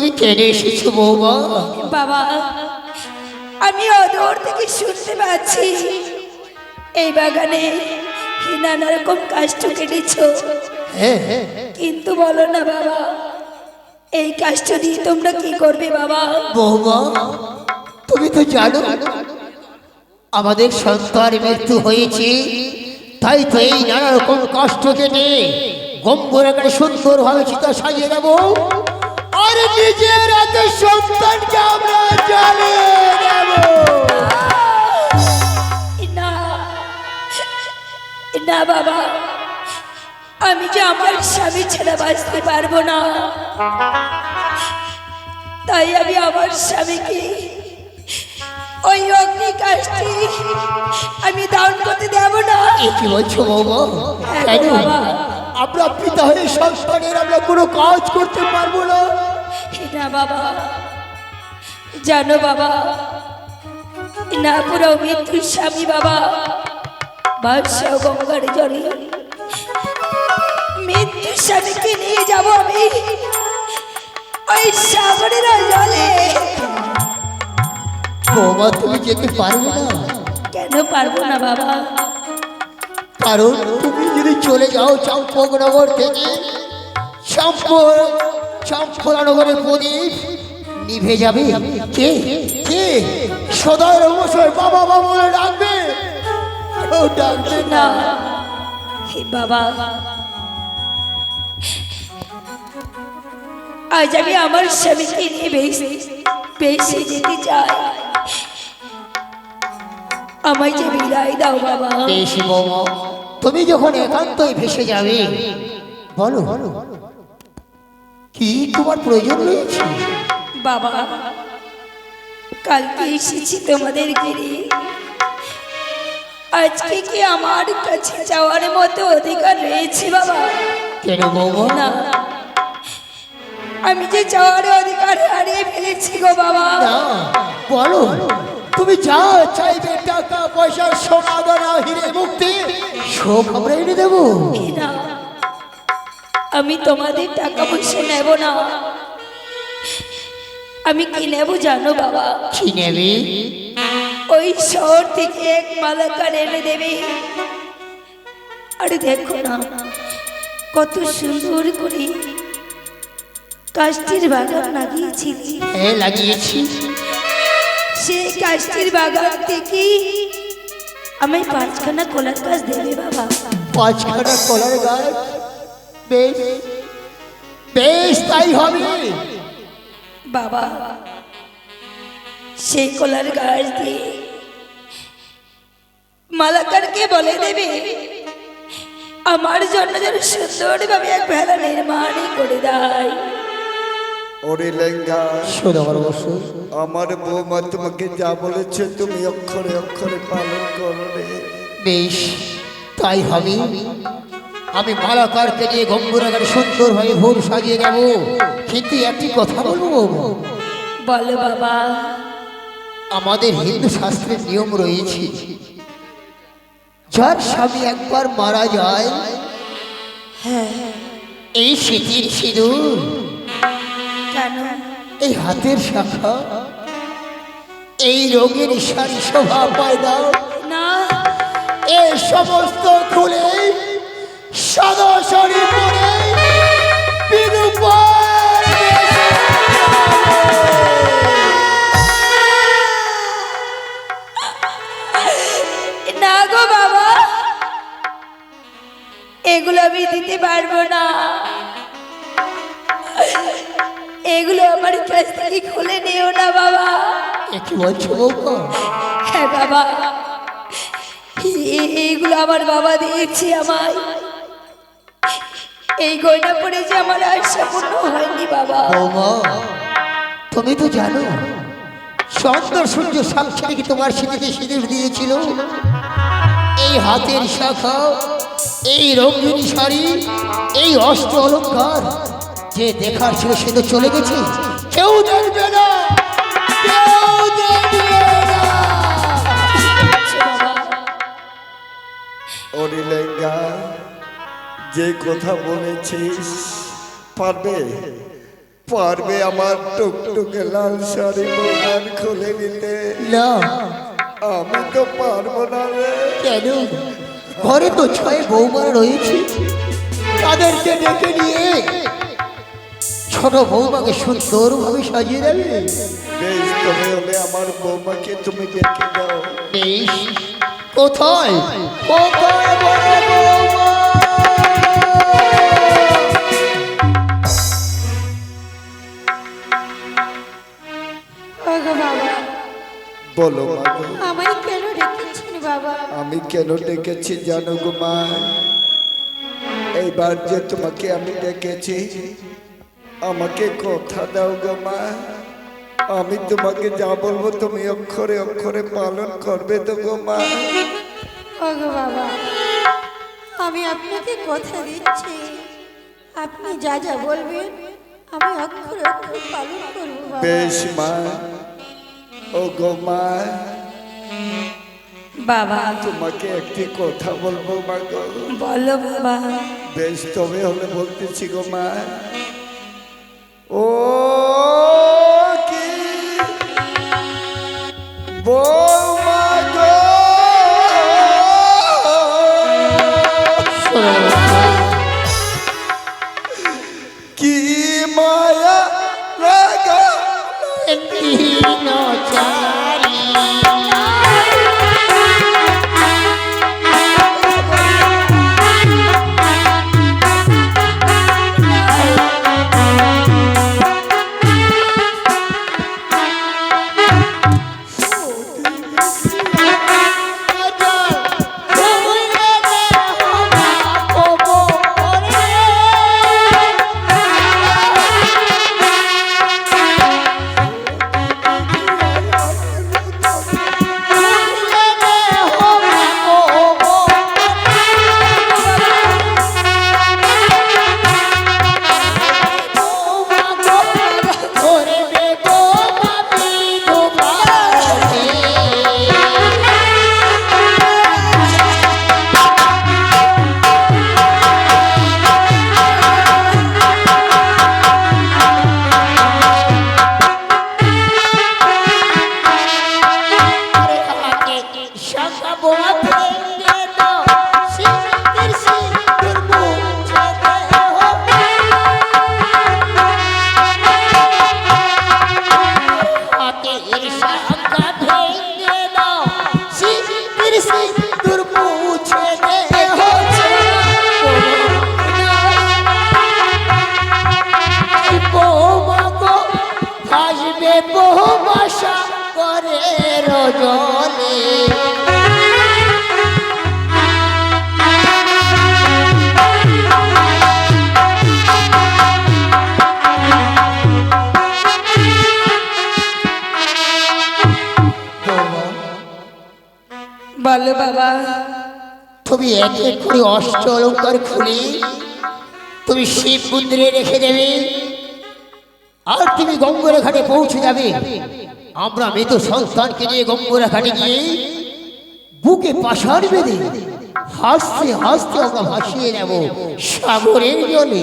তুমি কেড়ে এসেছ বৌমা? বাবা আমি অদূর থেকে শুনতে পাচ্ছি। এই বাগানে নানা রকম কাষ্ট কেটেছ। হ্যাঁ হ্যাঁ। কিন্তু বলো না বাবা এই কাষ্ট দিয়ে তোমরা কি করবে বাবা? বৌমা তুমি তো জানো আমাদের সন্তান মৃত্যু হয়েছে তাই তো এই নানা রকম কষ্ট কেটে গম্বুর আকারে সুন্দরভাবে চিতা সাজিয়ে দেব। নিজের হাতে সন্তানকে আমরা জ্বালিয়ে দেব। না না বাবা আমি যে আমার স্বামী ছেড়ে বাঁচতে পারব না তাই আমি আমার স্বামীকে ওই অগ্নি কাজটি আমি দান করতে দেব না। কি বলছো হ্যাঁ কেন বাবা। আমরা পিতা হয়ে সন্তানের আমরা কোনো কাজ করতে পারব না। না বাবা জানো বাবা না পুরো মৃত্যুর স্বামী বাবা বাদশাহ গঙ্গার জলে মৃত্যুর স্বামীকে নিয়ে যাব আমি ওই সাগরের জলে। বৌমা তুমি যেতে পারবে না? কেন পারব না বাবা? কারণ তুমি যদি চলে যাও চম্পকনগর থেকে চম্প চম্পলানগরের প্রদীপ নিভে যাবে। কে? কে? সদয় অবশ্যই বাবা বাবা বলে ডাকবে। কেউ ডাকবে না। হে বাবা। আজ আমি আমার স্বামীকে নিয়ে বেশি যেতে চাই। আমায় যে বিদায় দাও বাবা। বেশ তুমি যখন একান্তই ভেসে যাবে বলো বলো। কি তোমার প্রয়োজন রয়েছে? বাবা কালকে এসেছি তোমাদের গিরে আজকে কি আমার কাছে যাওয়ার মতো অধিকার রয়েছে বাবা? কেন বৌমা না। আমি যে যাওয়ার অধিকার হারিয়ে ফেলেছি গো বাবা। বলো তুমি যা চাইবে টাকা পয়সা সোনা দানা হিরে মুক্তি সব আমরা এনে দেবো। না আমি তোমাদের টাকা পয়সা নেব না। আমি কি নেব জানো বাবা? কি নেবে? ওই শহর থেকে এক মালাকার এনে দেবে। আরে দেখো না কত সুন্দর করে কাষ্টির বাগান লাগিয়েছি। হ্যাঁ লাগিয়েছি। সেই কাষ্টির বাগান থেকে আমি পাঁচখানা কলার গাছ দেবে বাবা। পাঁচখানা কলার গাছ? বেশ বেশ তাই হবে। বাবা সেই কলার গাছ দিয়ে মালাকারকে বলে দেবে আমার জন্য যেন সুন্দরভাবে এক ভেলা নির্মাণই করে দেয়। ওরে লেঙ্গা শোনো আমার অবশ্য আমার বৌমা তোমাকে যা বলেছে তুমি অক্ষরে অক্ষরে পালন করো রে। বেশ তাই হবে। আমি মালাকারকে নিয়ে গম্বুরাগারে সুন্দরভাবে ভোর সাজিয়ে দেব কিন্তু একটি কথা বলব? বলো বাবা। আমাদের হিন্দু শাস্ত্রের নিয়ম রয়েছে যার স্বামী একবার মারা যায় এই স্মৃতির সিঁদুর এই হাতের শাখা এই রোগের সারি শোভা পায়দা না। এই সমস্ত খুলে শাড়ি পরে না গো বাবা এগুলো আমি দিতে পারব না। এগুলো আমার কাছ থেকে খুলে নিও না বাবা। এ কি বলছো? হ্যাঁ বাবা এ- এইগুলো আমার বাবা দিয়েছে আমায়। এই গয়না পরে যে আমার আশা পূর্ণ হয়নি বাবা। বৌমা তুমি তো জানো চন্দ্র সূর্য সাক্ষী কি তোমার স্মৃতিতে সিঁদুর দিয়েছিল? এই হাতের শাখা এই রঙিন শাড়ি এই অস্ত্র অলঙ্কার যে দেখার ছিল সে তো চলে গেছে। কেউ দেখবে না কেউ দেখবে না। বাবা ওরে লেঙ্গা যে কথা বলেছিস পারবে? পারবে আমার টুকটুকে লাল শাড়ি বোনার খুলে নিতে না। আমি তো পারব না রে। কেন? ঘরে তো ছয় বৌমা রয়েছে। তাদেরকে ডেকে নিয়ে ছোট বৌমাকে সুন্দরভাবে সাজিয়ে দেবে। বেশ তবে হলে আমার বৌমাকে তুমি ডেকে দাও। বেশ। কোথায়? কোথায় বড় বৌমা? বলো আমায় কেন বাবা? আমি কেন ডেকেছি জানো গো মা? এইবার যে তোমাকে আমি ডেকেছি আমাকে কথা দাও গো মা। আমি তোমাকে যা বলব তুমি অক্ষরে অক্ষরে পালন করবে তো গো মা। ওগো বাবা আমি আপনাকে কথা দিচ্ছি। আপনি যা যা বলবেন আমি অক্ষরে অক্ষরে পালন করব বেশ মা ও বাবা। তোমাকে একটি কথা বলব মা গো। বলো বাবা। বেশ তবে হলে বলতেছি গো মা। ও কি বৌমা বলো বাবা। তুমি এক এক করে অষ্ট অলঙ্কার খুলে তুমি শিব মন্দিরে রেখে দেবে আর তুমি গঙ্গরা ঘাটে পৌঁছে যাবে। আমরা মৃত সন্তানকে নিয়ে গঙ্গরা ঘাটে গিয়ে বুকে পাশার বেঁধে হাসতে হাসতে আমরা ভাসিয়ে নেব সাগরের জলে।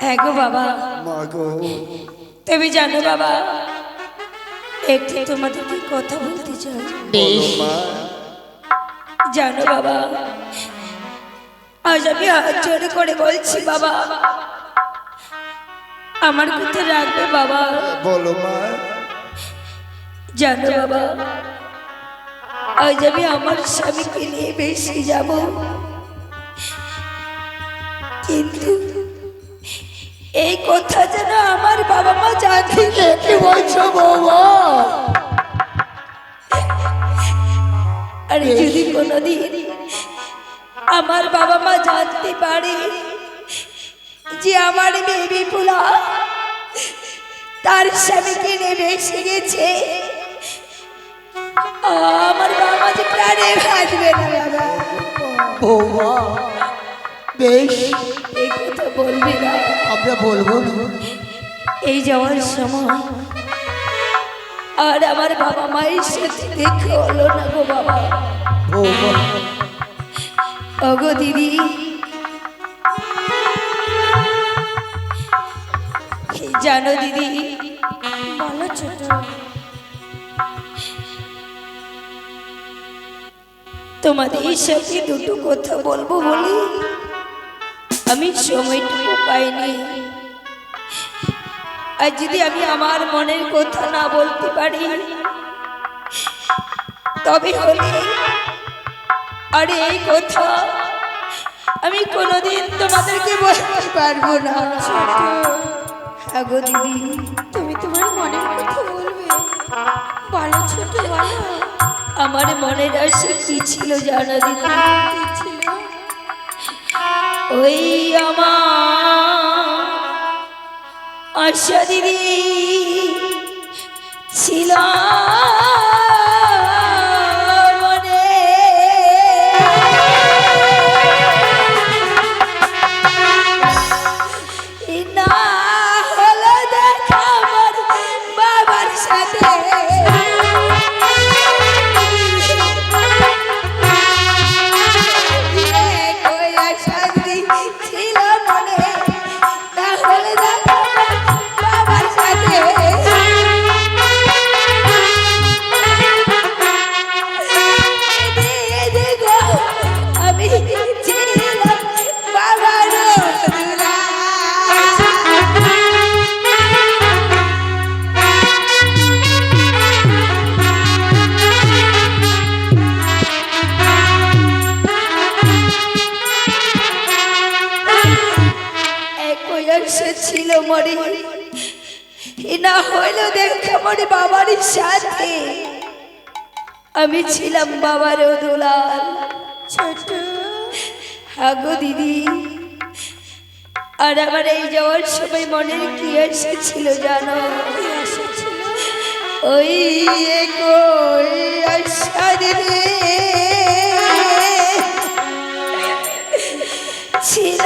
হ্যাঁ গো বাবা। তুমি জানো বাবা একটু তোমাদেরকে কথা বলতে চাই। জানো বাবা আজ আমি হাত জোরে করে বলছি বাবা আমার কথা রাখবে বাবা। বলো মা। জানো বাবা আজ আমি আমার স্বামীকে নিয়ে বেশি যাব। কিন্তু এই কথা যেন আমার বাবা মা জানতে কি বলছো বৌমা? আরে যদি কোনোদিন আমার বাবা মা জানতে পারে যে আমার মেয়ে বিপুলা তার স্বামীকে নেমে এসে গেছে আমার বাবা মা যে প্রাণে বাঁচবে না বাবা। বেশ। এই কথা বলবি না। আমরা বলব এই যাওয়ার সময় আর আমার বাবা মায়ের সাথে দেখে হলো না গো বাবা। ওগো দিদি। জানো দিদি বলো ছোট। তোমাদের সাথে দুটো কথা বলব বলি আমি সময়টুকু পাইনি। আর যদি আমি আমার মনের কথা না বলতে পারি, তবে হলে আর এই কথা আমি কোনোদিন তোমাদেরকে বলতে পারব না। হ্যাঁ গো দিদি, তুমি তোমার মনের কথা বলবে। বলো ছোট আমার মনের আশা কি ছিল জানা দিদি? ওই আমার আশা ছিল। আমি ছিলাম বাবার দুলাল। ছোট হাগো দিদি। আর আমার এই যাওয়ার সময় মনের কি এসেছিল জানো? ওই একই আশা দিদি ছিল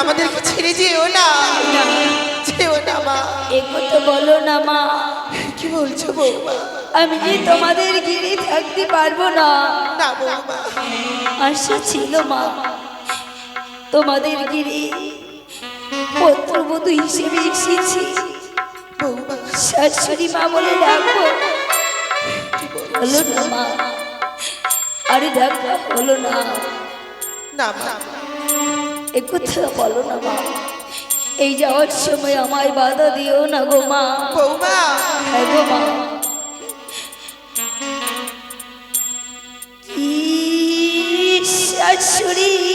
আমাদেরকে ছেড়ে যেও না। না যেও না মা। একথা বলো না মা। কি বলছো বৌমা? আমি যে তোমাদের ঘিরে থাকতে পারব না। না বৌমা। আশা ছিল মা তোমাদের ঘিরে পত্রবধূ হিসেবে এসেছি। শাশুড়ি মা বলে ডাকবো। হলো না মা। আরে ডাকা হলো না। না মা। একথা বলো না মা। এই যাওয়ার সময় আমায় বাধা দিও না গো মা। বৌমা। হ্যাঁ গো মা। কি শাশুড়ি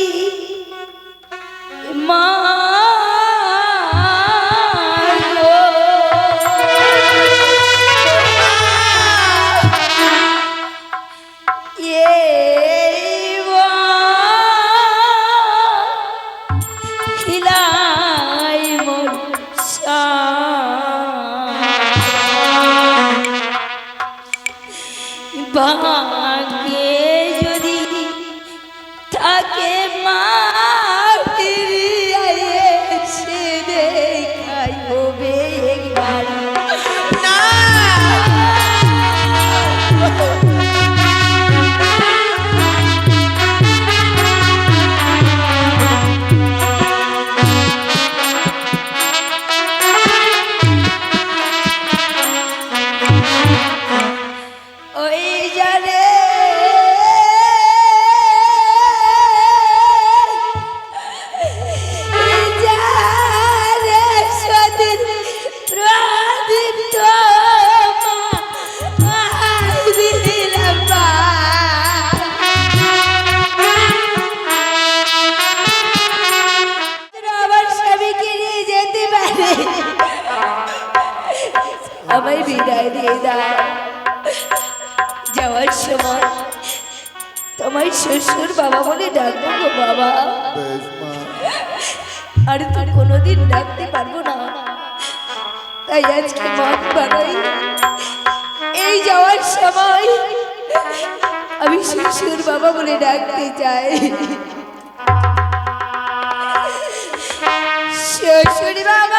Shri Baba.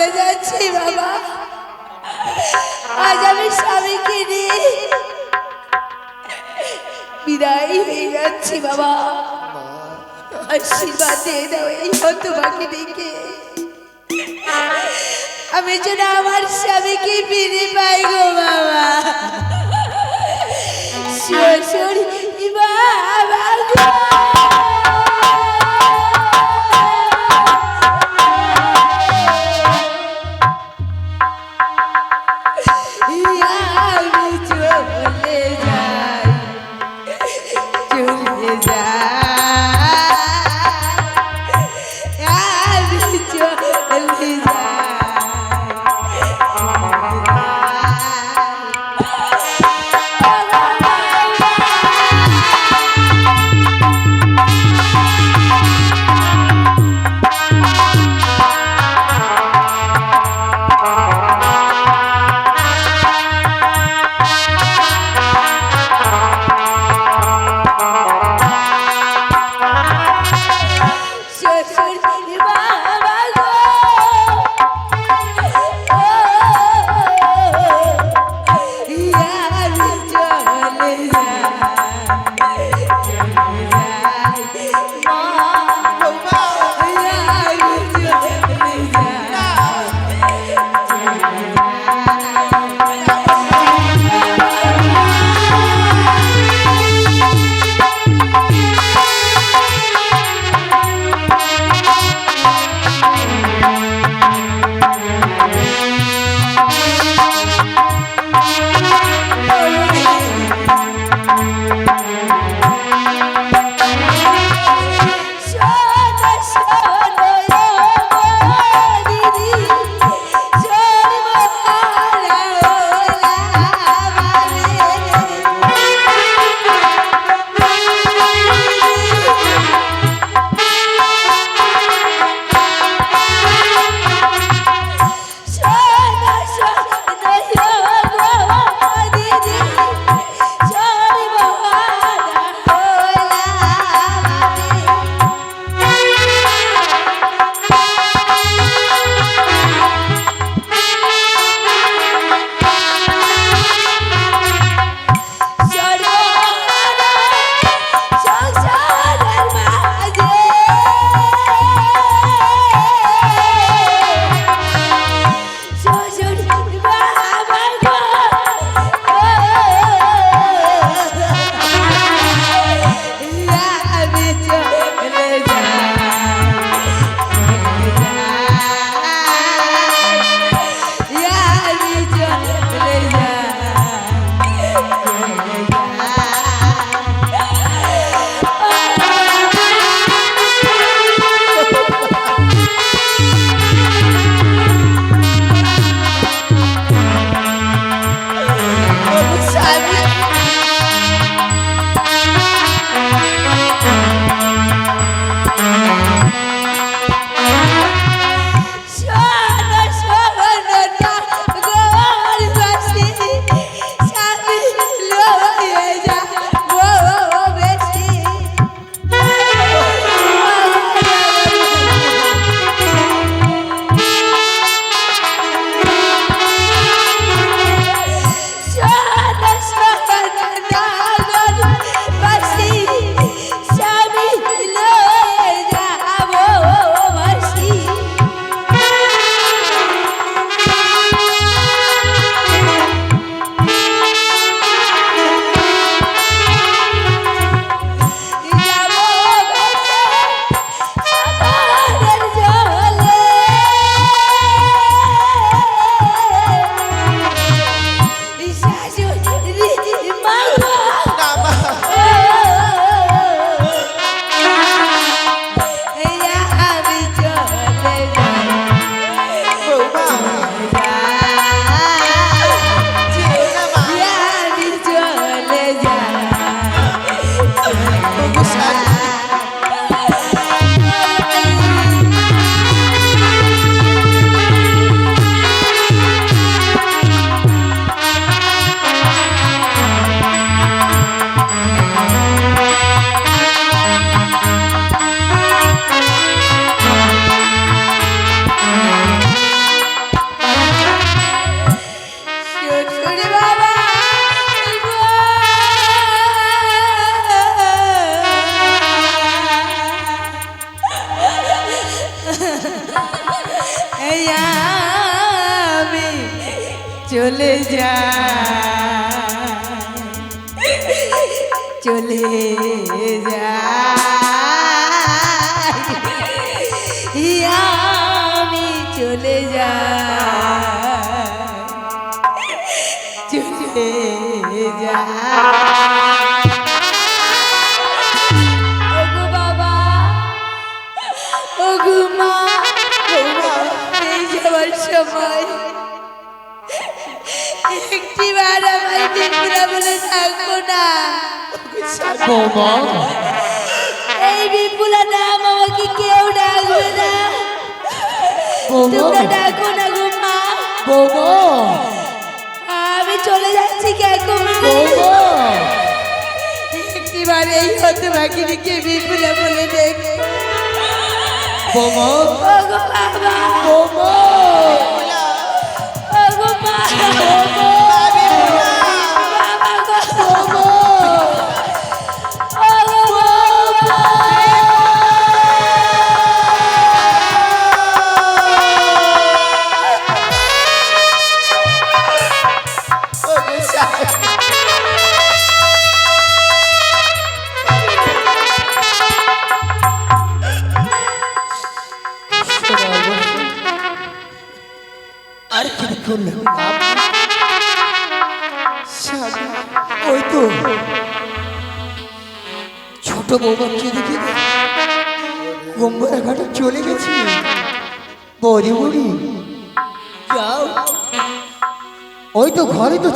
চলে যাচ্ছি, বাবা। আজ আমি স্বামীকে নিয়ে বিদায় হয়ে যাচ্ছি, বাবা। আশীর্বাদ দিয়ে দাও এই হতবাকি দেখে আমি যেন আমার স্বামীকে ফিরে পাই গো, বাবা। শ্বশুর, বাবা চলে যা চলে যা ওগো বাবা ওগো মা এই যাওয়ার সময়। একটি বার আমায় বিপুরা বলে থাকব না। বৌমা। এই বিপুলা নাম আমাকে কেউ ডাকবে না। তোমরা ডাকো না গো মা। বৌমা। আমি চলে যাচ্ছি কেকুমা বৌমা। একটিবার এই হতে বাকিটিকে বিপুলে বলে দেখ বৌমা। ওগো বাবা। বৌমা। ওগো মা।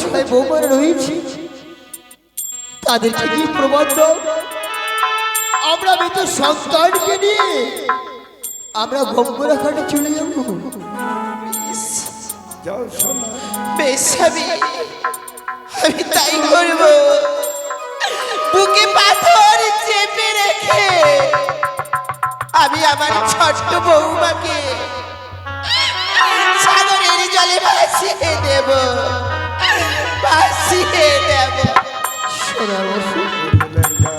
ছয় বৌমারা রয়েছে। তাদেরকে কি দাও? আমরা মৃত সন্তানকে নিয়ে আমরা গম্বরা ঘাটে চলে যাব। বেশ আমি আমি তাই করব। বুকে পাথর চেপে রেখে আমি আমার ছোট্ট বৌমাকে সাগরের জলে ভাসিয়ে দেব। ভাসিয়ে দেব। সোনার বসু লেঙ্গা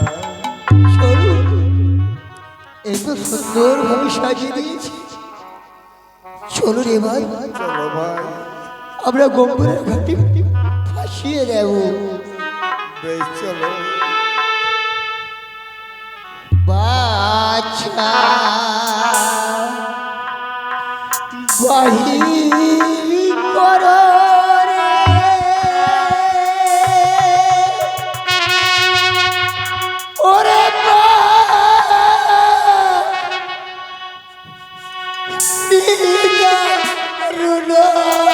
এই তো সুন্দর সাজিয়ে দিয়েছি। চলো রে চলো ভাই আমরা গম্বুরের ঘাটে ফাঁসিয়ে দেব। বেশ চলো। বাছা বাহির করো। আরও